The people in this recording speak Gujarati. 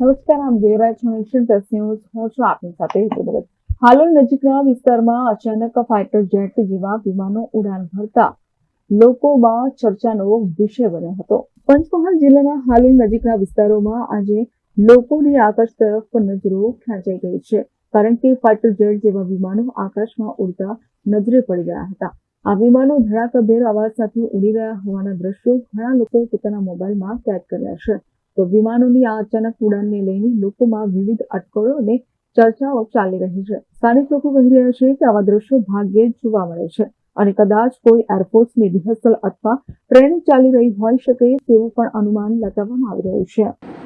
નમસ્કાર આપ જોઈ રહ્યા છો હું છું આપની સાથે હેતુ હાલોલ નજીકના વિસ્તારમાં અચાનક ફાઇટર જેટ જેવા વિમાનો ઉડાન ભરતા લોકોમાં ચર્ચાનો વિષય બન્યો હતો. પંચમહાલ જિલ્લાના હાલોલ નજીકના વિસ્તારોમાં આજે લોકોની આકાશ તરફ નજરો ખેંચાઈ ગઈ છે. કારણ કે ફાઇટર જેટ જેવા વિમાનો આકાશમાં ઉડતા નજરે પડી ગયા હતા. આ વિમાનો ધડાકાભેર અવાજ સાથે ઉડી રહ્યા હોવાના દ્રશ્યો ઘણા લોકોએ પોતાના મોબાઈલમાં કેદ કર્યા છે. તો વિમાનોની આ અચાનક ઉડાનને લઈને લોકોમાં વિવિધ અટકળો અને ચર્ચાઓ ચાલી રહી છે. સ્થાનિક લોકો કહી રહ્યા છે કે આવા દ્રશ્યો ભાગ્યે જ જોવા મળે છે અને કદાચ કોઈ એરફોર્સની રિહર્સલ અથવા ટ્રેનિંગ ચાલી રહી હોઈ શકે તેવું પણ અનુમાન લગાવવામાં આવી રહ્યું છે.